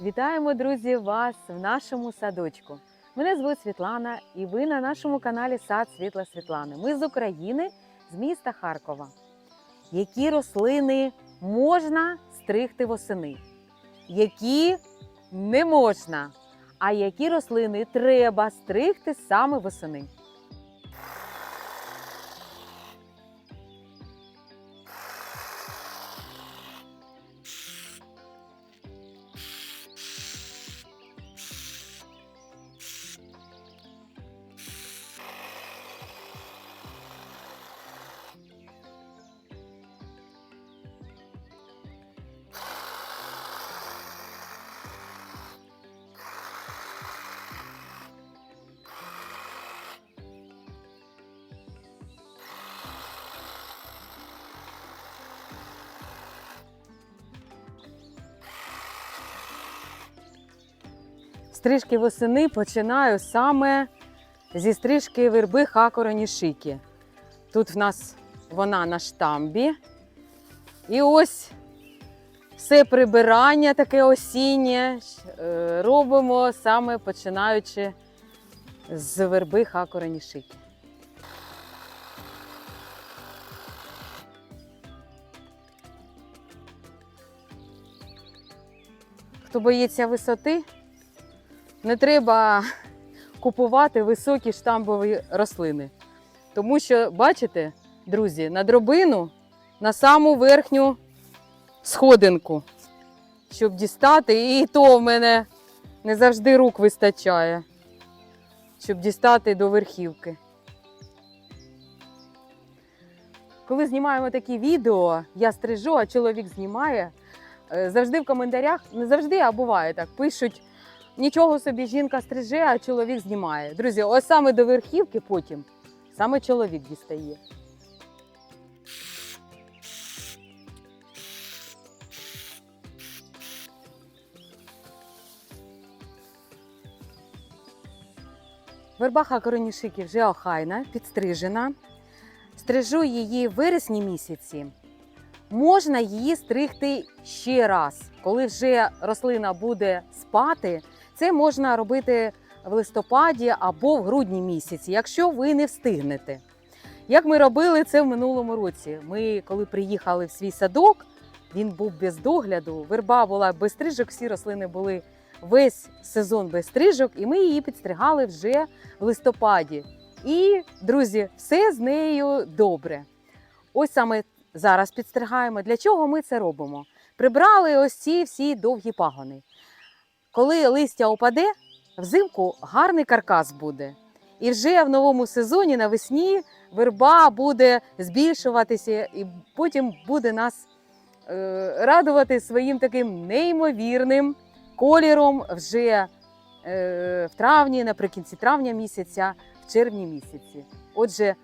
Вітаємо, друзі, вас в нашому садочку. Мене звуть Світлана, і ви на нашому каналі Сад Світла Світлани. Ми з України, з міста Харкова. Які рослини можна стригти восени? Які не можна? А які рослини треба стригти саме восени? Стрижки восени починаю саме зі стрижки верби хакороні шики. Тут в нас вона на штамбі. І ось все прибирання таке осіннє е, робимо саме починаючи з верби хакороні шики. Хто боїться висоти, не треба купувати високі штамбові рослини. Тому що, бачите, друзі, на дробину, на саму верхню сходинку, щоб дістати, і то в мене не завжди рук вистачає, щоб дістати до верхівки. Коли знімаємо такі відео, я стрижу, а чоловік знімає. е, Завжди в коментарях, не завжди, а буває так, пишуть. Нічого собі жінка стриже, а чоловік знімає. Друзі, ось саме до верхівки потім саме чоловік дістає. Вербаха коронішики вже охайна, підстрижена. Стрижу її в вересні місяці. Можна її стригти ще раз, коли вже рослина буде спати. Це можна робити в листопаді або в грудні місяці, якщо ви не встигнете. Як ми робили це в минулому році. Ми, коли приїхали в свій садок, він був без догляду, верба була без стрижок, всі рослини були весь сезон без стрижок, і ми її підстригали вже в листопаді. І, друзі, все з нею добре. Ось саме зараз підстригаємо. Для чого ми це робимо? Прибрали ось ці всі довгі пагони. Коли листя опаде, взимку гарний каркас буде. І вже в новому сезоні навесні верба буде збільшуватися, і потім буде нас е, радувати своїм таким неймовірним кольором вже е, в травні, наприкінці травня місяця, в червні місяці. Отже,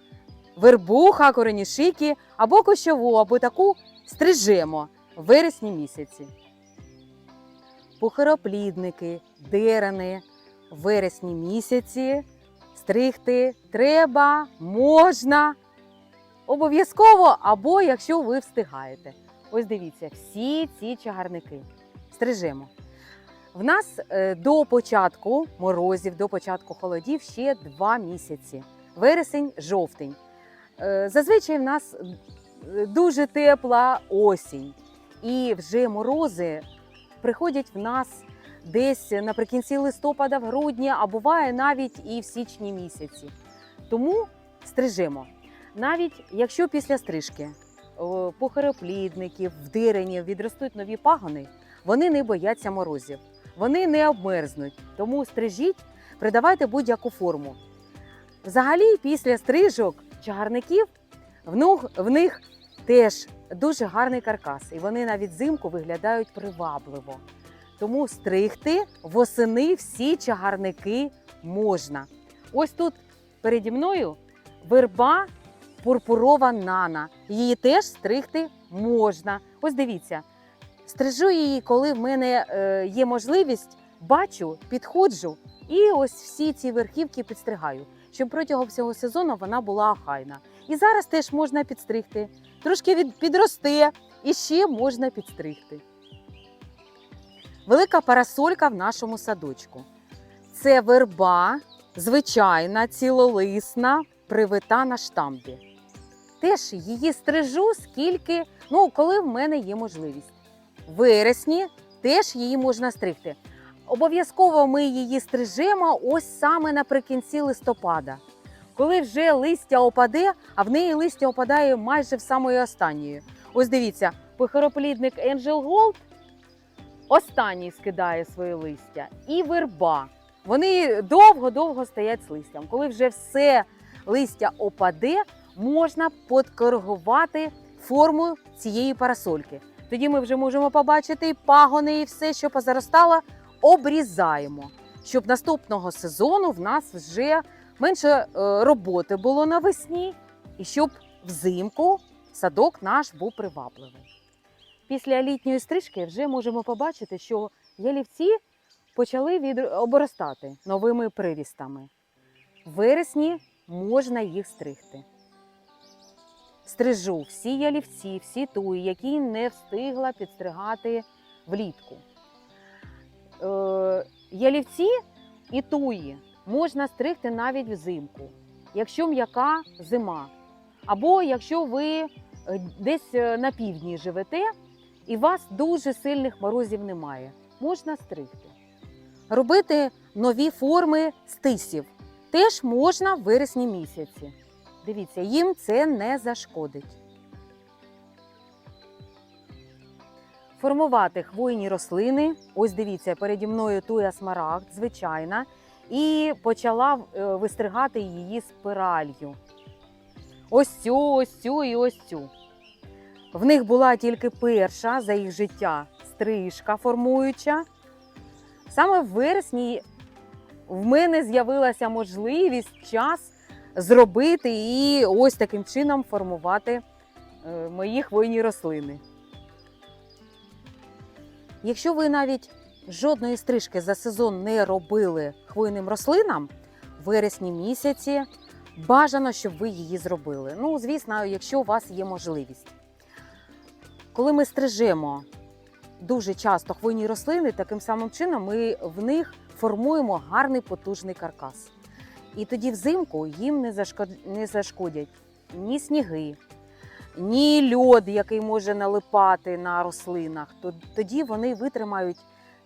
вербу, хакорені шики або кощову, або таку стрижемо в вересні місяці. Пухароплідники, дерени в вересні місяці стригти треба, можна. Обов'язково, або якщо ви встигаєте. Ось дивіться, всі ці чагарники стрижемо. В нас е, до початку морозів, до початку холодів ще два місяці. Вересень, жовтень. Е, Зазвичай в нас е, дуже тепла осінь, і вже морози приходять в нас десь наприкінці листопада, в грудні, а буває навіть і в січні місяці. Тому стрижемо. Навіть якщо після стрижки похороплідників, в дирині відростуть нові пагони, вони не бояться морозів, вони не обмерзнуть. Тому стрижіть, придавайте будь-яку форму. Взагалі, після стрижок чагарників в них теж дуже гарний каркас, і вони навіть взимку виглядають привабливо. Тому стригти восени всі чагарники можна. Ось тут переді мною верба пурпурова нана. Її теж стригти можна. Ось дивіться, стрижу її, коли в мене е, є можливість, бачу, підходжу і ось всі ці верхівки підстригаю, щоб протягом всього сезону вона була охайна. І зараз теж можна підстригти. Трошки від, підросте і ще можна підстригти. велика парасолька в нашому садочку. Це верба, звичайна, цілолисна, привита на штамбі. Теж її стрижу, скільки, ну, коли в мене є можливість. В вересні теж її можна стригти. Обов'язково ми її стрижемо ось саме наприкінці листопада, коли вже листя опаде, а в неї листя опадає майже в самої останньої. Ось дивіться, пихороплідник Angel Gold останній скидає своє листя, і верба. Вони довго-довго стоять з листям. Коли вже все листя опаде, можна подкоригувати форму цієї парасольки. Тоді ми вже можемо побачити і пагони, і все, що позаростало, обрізаємо, щоб наступного сезону в нас вже менше е, роботи було навесні, і щоб взимку садок наш був привабливий. Після літньої стрижки вже можемо побачити, що ялівці почали від... обростати новими прирістами. В вересні можна їх стригти. Стрижу всі ялівці, всі туї, які не встигла підстригати влітку. Е, ялівці і туї можна стригти навіть взимку, якщо м'яка зима. Або якщо ви е, десь е, на півдні живете і у вас дуже сильних морозів немає, можна стригти. Робити нові форми стисів теж можна в вересні місяці. Дивіться, їм це не зашкодить. Формувати хвойні рослини. Ось дивіться, переді мною туя смарагд, звичайна, і почала е, вистригати її спиралью. Ось цю, ось цю і ось цю. В них була тільки перша за їх життя стрижка формуюча. Саме в вересні в мене з'явилася можливість час зробити і ось таким чином формувати е, мої хвойні рослини. Якщо ви навіть жодної стрижки за сезон не робили хвойним рослинам, в вересні місяці бажано, щоб ви її зробили. Ну, звісно, якщо у вас є можливість. Коли ми стрижемо дуже часто хвойні рослини, таким самим чином ми в них формуємо гарний потужний каркас. І тоді взимку їм не зашкодять ні сніги, ні льод, який може налипати на рослинах. То- Тоді вони витримають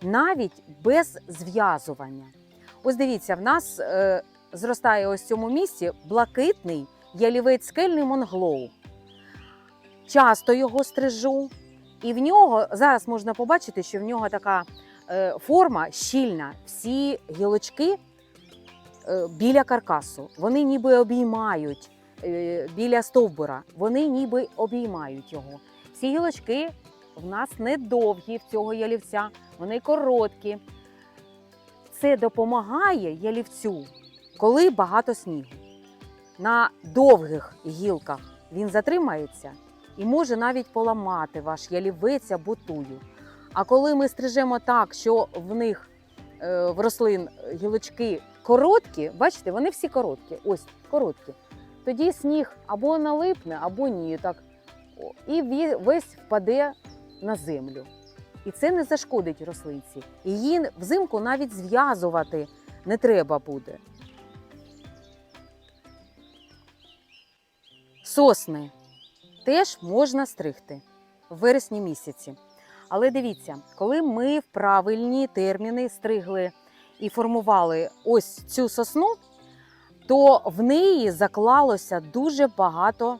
навіть без зв'язування. Ось дивіться, в нас е, зростає ось в цьому місці блакитний ялівець скельний монглоу. Часто його стрижу, і в нього зараз можна побачити, що в нього така е, форма щільна. Всі гілочки е, біля каркасу. Вони ніби обіймають біля стовбура, вони ніби обіймають його. Всі гілочки в нас не довгі в цього ялівця, вони короткі. Це допомагає ялівцю, коли багато снігу. На довгих гілках він затримається і може навіть поламати ваш ялівець або тую. А коли ми стрижемо так, що в них е, в рослин гілочки короткі, бачите, вони всі короткі, ось короткі. Тоді сніг або налипне, або ні. Так, і весь впаде на землю. І це не зашкодить рослинці. Її взимку навіть зв'язувати не треба буде. Сосни теж можна стригти в вересні місяці. Але дивіться, коли ми в правильні терміни стригли і формували ось цю сосну, то в неї заклалося дуже багато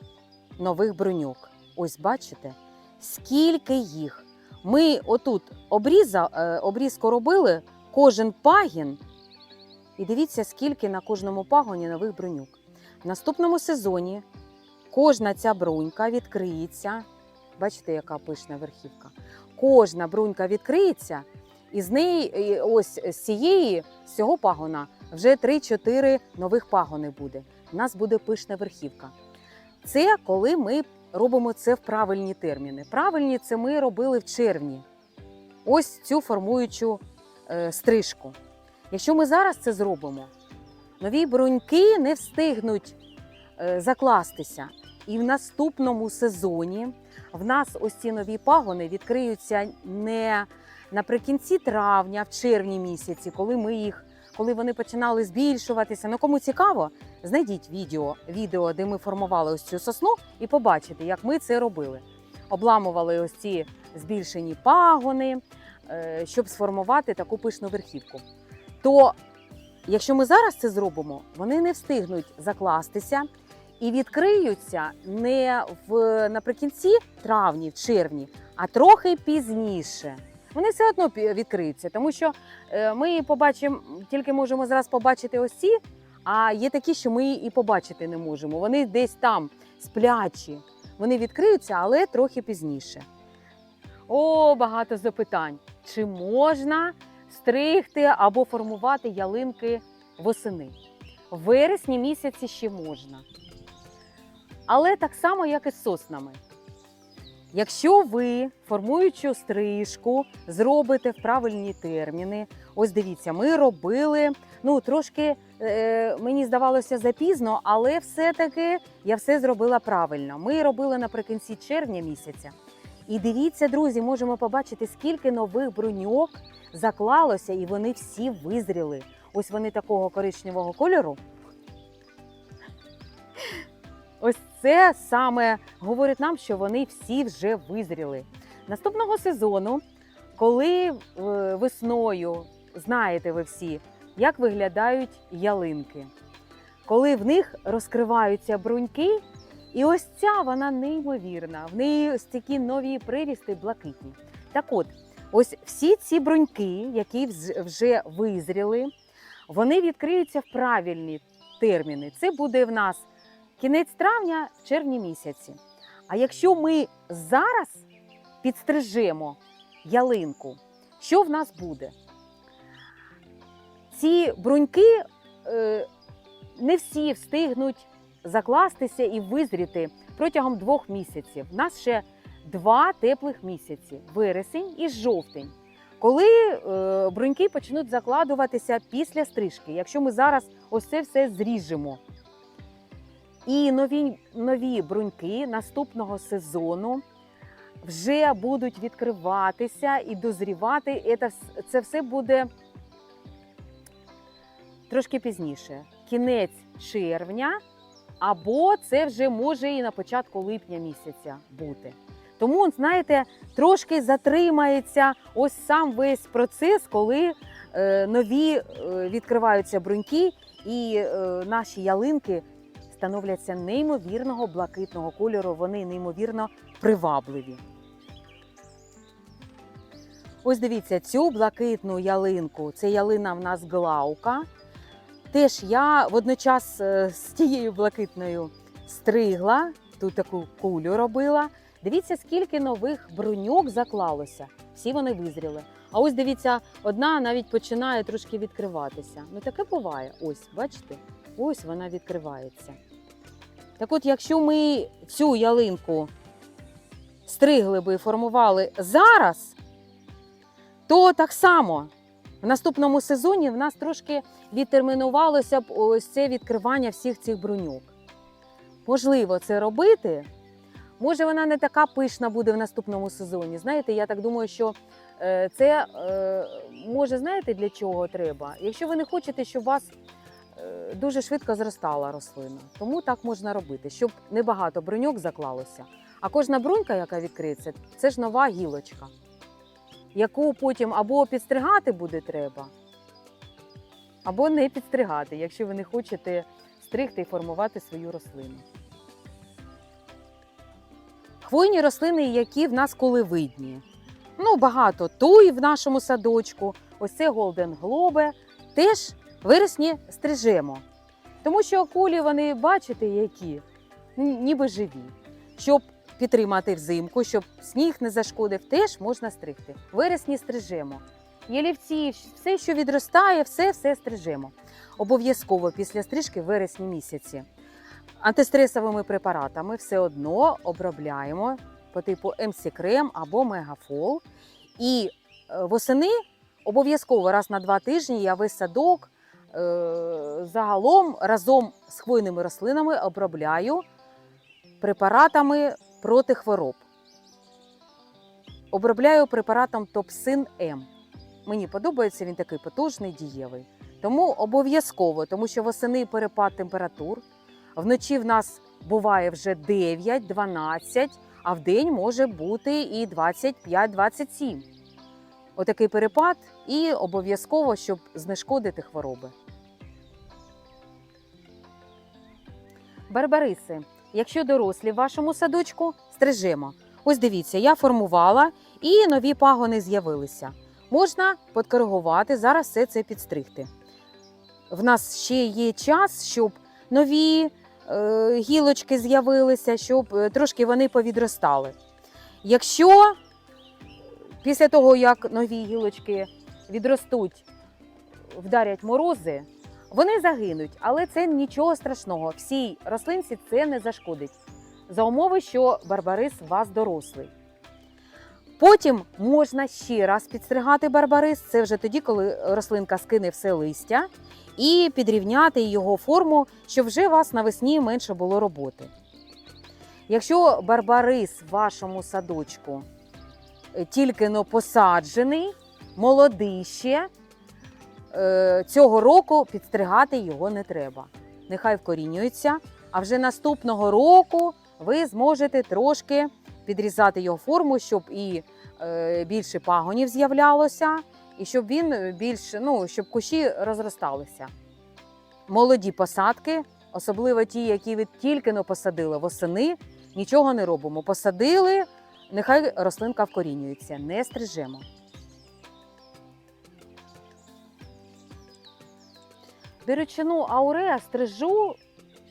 нових бруньок. Ось бачите, скільки їх. Ми отут обріза, е, обрізку робили кожен пагін. І дивіться, скільки на кожному пагоні нових бруньок. В наступному сезоні кожна ця брунька відкриється. Бачите, яка пишна верхівка. Кожна брунька відкриється, і з неї, ось з цієї, з цього пагона, вже 3-4 нових пагони буде. У нас буде пишна верхівка. Це коли ми робимо це в правильні терміни. Правильні це ми робили в червні. Ось цю формуючу е, стрижку. Якщо ми зараз це зробимо, нові бруньки не встигнуть е, закластися. І в наступному сезоні в нас ось ці нові пагони відкриються не наприкінці травня, в червні місяці, коли ми їх, коли вони починали збільшуватися. Ну кому цікаво, знайдіть відео, відео, де ми формували ось цю сосну, і побачите, як ми це робили. Обламували ось ці збільшені пагони, е, щоб сформувати таку пишну верхівку. То, якщо ми зараз це зробимо, вони не встигнуть закластися і відкриються не в наприкінці травні, в червні, а трохи пізніше. Вони все одно відкриються, тому що е, ми побачимо, тільки можемо зараз побачити ось ці, а є такі, що ми і побачити не можемо. Вони десь там сплячі. Вони відкриються, але трохи пізніше. О, багато запитань. Чи можна стригти або формувати ялинки восени? В вересні місяці ще можна. Але так само, як і з соснами. Якщо ви формуючу стрижку зробите в правильні терміни, ось дивіться, ми робили ну трошки е, мені здавалося запізно, але все-таки я все зробила правильно. Ми робили наприкінці червня місяця. І дивіться, друзі, можемо побачити, скільки нових бруньок заклалося, і вони всі визріли. Ось вони такого коричневого кольору. Ось це саме говорить нам, що вони всі вже визріли. Наступного сезону, коли е, весною знаєте ви всі, як виглядають ялинки, коли в них розкриваються бруньки, і ось ця вона неймовірна. В неї ось такі нові прирісти блакитні. Так от, ось всі ці бруньки, які вже визріли, вони відкриються в правильні терміни. Це буде в нас кінець травня, в червні місяці. А якщо ми зараз підстрижемо ялинку, що в нас буде? Ці бруньки е, не всі встигнуть закластися і визріти протягом двох місяців. У нас ще два теплих місяці вересень і жовтень. Коли е, бруньки почнуть закладуватися після стрижки, якщо ми зараз ось це все зріжемо. І нові, нові бруньки наступного сезону вже будуть відкриватися і дозрівати. Це, все буде трошки пізніше. Кінець червня, або це вже може і на початку липня місяця бути. Тому, знаєте, трошки затримається ось сам весь процес, коли е, нові е, відкриваються бруньки, і е, наші ялинки становляться неймовірного блакитного кольору. Вони неймовірно привабливі. Ось дивіться, цю блакитну ялинку. Це ялина в нас глаука. Теж я водночас е, з тією блакитною стригла, тут таку кулю робила. Дивіться, скільки нових бруньок заклалося. Всі вони визріли. А ось дивіться, одна навіть починає трошки відкриватися. Ну таке буває. Ось, бачите? Ось вона відкривається. Так от, якщо ми цю ялинку стригли би і формували зараз, то так само в наступному сезоні в нас трошки відтермінувалося б ось це відкривання всіх цих бруньок. Можливо, це робити. Може, вона не така пишна буде в наступному сезоні. Знаєте, я так думаю, що е, це е, може, знаєте, для чого треба? Якщо ви не хочете, щоб вас дуже швидко зростала рослина. Тому так можна робити, щоб небагато бруньок заклалося. А кожна брунька, яка відкриється, це ж нова гілочка, яку потім або підстригати буде треба, або не підстригати, якщо ви не хочете стригти і формувати свою рослину. Хвойні рослини, які в нас коливидні. Ну, багато туй в нашому садочку. Ось це Голден Глобе. Теж в вересні стрижемо. Тому що кулі вони, бачите, які ніби живі. Щоб підтримати взимку, щоб сніг не зашкодив, теж можна стригти. Вересні стрижемо. Ялівці, все, що відростає, все, все стрижемо. Обов'язково після стрижки в вересні місяці. Антистресовими препаратами все одно обробляємо по типу МС Крем або Мегафол. І е, восени обов'язково раз на два тижні я весь садок загалом разом з хвойними рослинами обробляю препаратами проти хвороб. обробляю препаратом Топсин М. Мені подобається він такий потужний, дієвий. Тому обов'язково, тому що восени перепад температур. Вночі в нас буває вже 9-12, а в день може бути і 25-27. Отакий перепад, і обов'язково, щоб знешкодити хвороби. Барбариси, якщо дорослі в вашому садочку, стрижемо. Ось дивіться, я формувала і нові пагони з'явилися. Можна подкоригувати, зараз все це підстригти. В нас ще є час, щоб нові е, гілочки з'явилися, щоб е, трошки вони повідростали. Якщо після того, як нові гілочки відростуть, вдарять морози, вони загинуть, але це нічого страшного. Всій рослинці це не зашкодить. За умови, що барбарис у вас дорослий. Потім можна ще раз підстригати барбарис. Це вже тоді, коли рослинка скине все листя, і підрівняти його форму, щоб вже у вас навесні менше було роботи. Якщо барбарис в вашому садочку тільки но посаджений, молодий ще, е, цього року підстригати його не треба. Нехай вкорінюється, а вже наступного року ви зможете трошки підрізати його форму, щоб і е, більше пагонів з'являлося, і щоб він більш, ну, щоб кущі розросталися. Молоді посадки, особливо ті, які ви тільки но посадили восени, нічого не робимо. Посадили, нехай рослинка вкорінюється, не стрижемо. Беречину ауреа стрижу,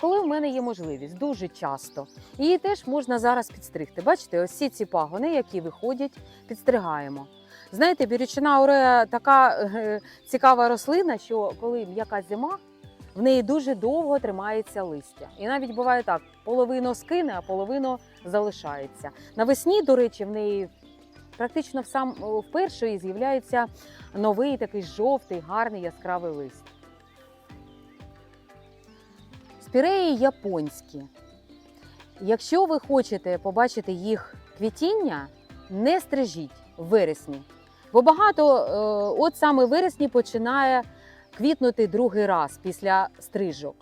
коли в мене є можливість, дуже часто. Її теж можна зараз підстригти. Бачите, ось ці пагони, які виходять, підстригаємо. Знаєте, бірючина ауреа така е, цікава рослина, що коли м'яка зима, в неї дуже довго тримається листя. І навіть буває так: половину скине, а половину залишається. Навесні, до речі, в неї практично в сам вперше з'являється новий такий жовтий, гарний яскравий лист. Спіреї японські. Якщо ви хочете побачити їх квітіння, не стрижіть в вересні. Бо багато, е, от саме в вересні починає квітнути другий раз після стрижок.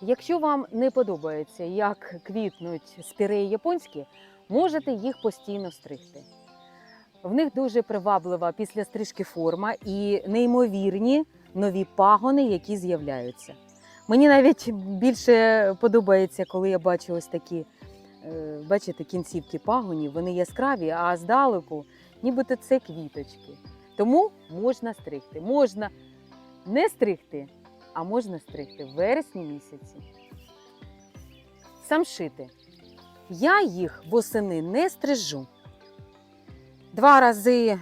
Якщо вам не подобається, як квітнуть спіреї японські, можете їх постійно стригти. В них дуже приваблива після стрижки форма і неймовірні нові пагони, які з'являються. Мені навіть більше подобається, коли я бачу ось такі, е, бачите, кінцівки пагонів, вони яскраві, а здалеку нібито це квіточки. Тому можна стригти. Можна не стригти, а можна стригти в вересні місяці. Самшити. Я їх восени не стрижу. Два рази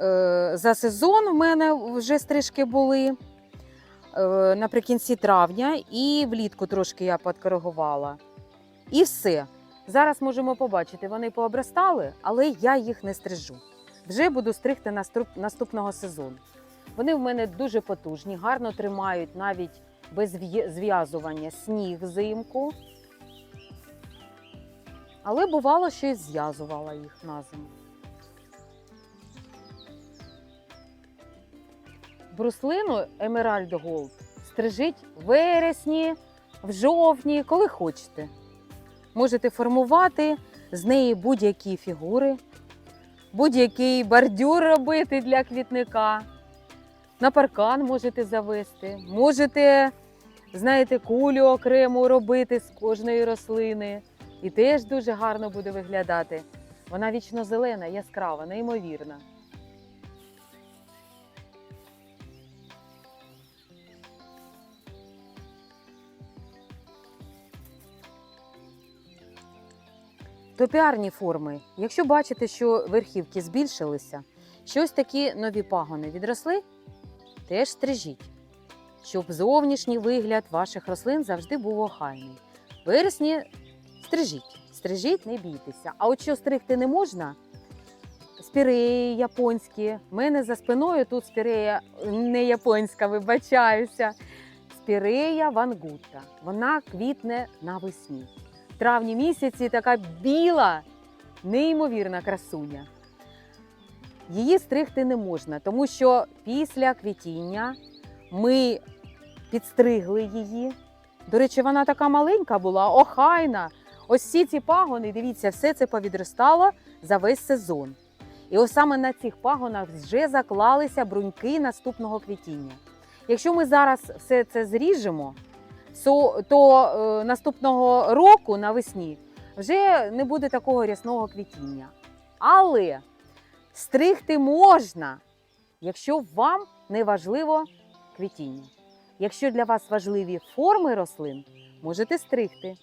е, за сезон в мене вже стрижки були е, наприкінці травня, і влітку трошки я подкоригувала. І все. Зараз можемо побачити, вони пообростали, але я їх не стрижу. Вже буду стригти наступ- наступного сезону. Вони в мене дуже потужні, гарно тримають навіть без зв'язування сніг взимку. Але бувало, що і зв'язувала їх на зиму. Бруслину Emerald Gold стрижіть в вересні, в жовтні, коли хочете. Можете формувати з неї будь-які фігури, будь-який бордюр робити для квітника. На паркан можете завести, можете, знаєте, кулю окремо робити з кожної рослини. І теж дуже гарно буде виглядати. Вона вічно зелена, яскрава, неймовірна. Топіарні форми. Якщо бачите, що верхівки збільшилися, щось такі нові пагони відросли, теж стрижіть, щоб зовнішній вигляд ваших рослин завжди був охайний. Вересні стрижіть, стрижіть, не бійтеся. А от що стригти не можна, спіреї японські. У мене за спиною тут спірея не японська, вибачаюся. Спірея вангута. Вона квітне навесні. В травні місяці така біла, неймовірна красуня. Її стригти не можна, тому що після квітіння ми підстригли її. До речі, вона така маленька була, охайна. Ось всі ці пагони, дивіться, все це повідростало за весь сезон. І ось саме на цих пагонах вже заклалися бруньки наступного квітіння. Якщо ми зараз все це зріжемо, то, е, наступного року навесні вже не буде такого рясного квітіння. Але стригти можна, якщо вам не важливо квітіння. Якщо для вас важливі форми рослин, можете стригти.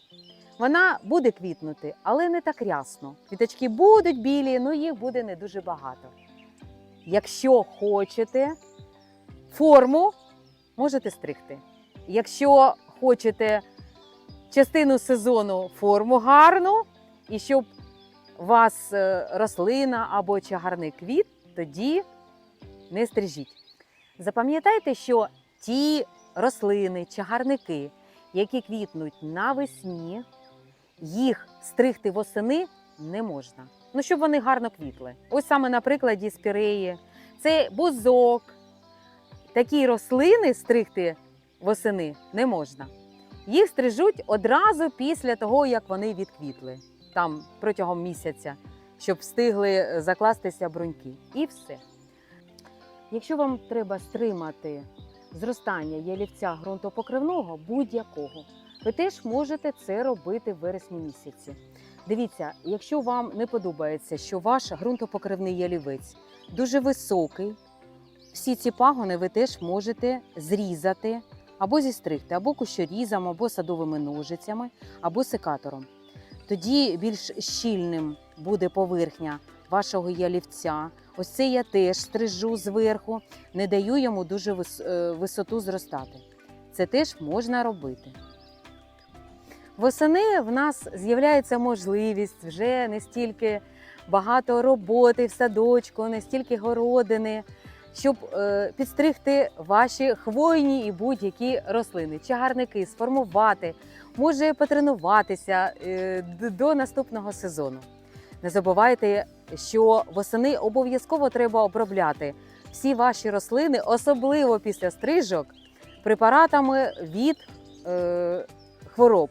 Вона буде квітнути, але не так рясно. Квіточки будуть білі, але їх буде не дуже багато. Якщо хочете форму, можете стригти. Якщо хочете частину сезону форму гарну, і щоб у вас е, рослина або чагарний квіт, тоді не стрижіть. Запам'ятайте, що ті рослини, чагарники, які квітнуть навесні, їх стригти восени не можна. Ну, щоб вони гарно квітли. Ось саме на прикладі спіреї. Це бузок. Такі рослини стригти восени не можна. Їх стрижуть одразу після того, як вони відквітли, там протягом місяця, щоб встигли е, закластися бруньки. І все. Якщо вам треба стримати зростання ялівця ґрунтопокривного будь-якого, ви теж можете це робити в вересні місяці. Дивіться, якщо вам не подобається, що ваш ґрунтопокривний ялівець дуже високий, всі ці пагони ви теж можете зрізати або зістригти, або кущорізом, або садовими ножицями, або секатором. Тоді більш щільним буде поверхня вашого ялівця. Ось це я теж стрижу зверху, не даю йому дуже е, висоту зростати. Це теж можна робити. Восени в нас з'являється можливість вже не стільки багато роботи в садочку, не стільки городини, щоб е, підстригти ваші хвойні і будь-які рослини, чагарники, сформувати, може потренуватися е, до наступного сезону. Не забувайте, що восени обов'язково треба обробляти всі ваші рослини, особливо після стрижок, препаратами від е, хвороб,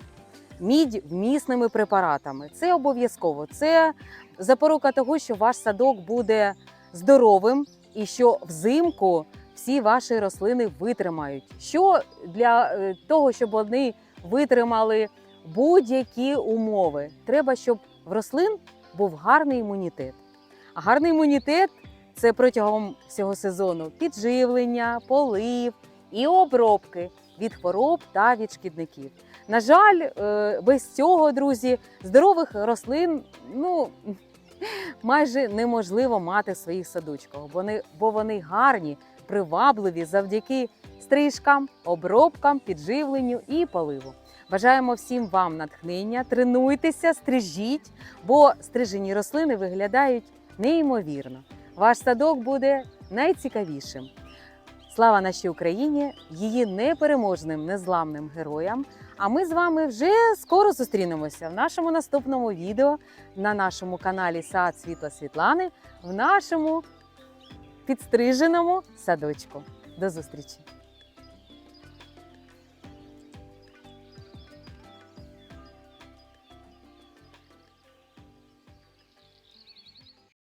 мідь вмісними препаратами. Це обов'язково. Це запорука того, що ваш садок буде здоровим і що взимку всі ваші рослини витримають. Що для е, того, щоб вони витримали будь-які умови, треба, щоб в рослин був гарний імунітет. А гарний імунітет це протягом всього сезону підживлення, полив і обробки від хвороб та від шкідників. На жаль, е, без цього, друзі, здорових рослин ну, майже неможливо мати в своїх садочках, бо вони гарні, привабливі завдяки стрижкам, обробкам, підживленню і поливу. Бажаємо всім вам натхнення, тренуйтеся, стрижіть, бо стрижені рослини виглядають неймовірно. Ваш садок буде найцікавішим. Слава нашій Україні, її непереможним, незламним героям. А ми з вами вже скоро зустрінемося в нашому наступному відео на нашому каналі Сад Світла Світлани в нашому підстриженому садочку. До зустрічі!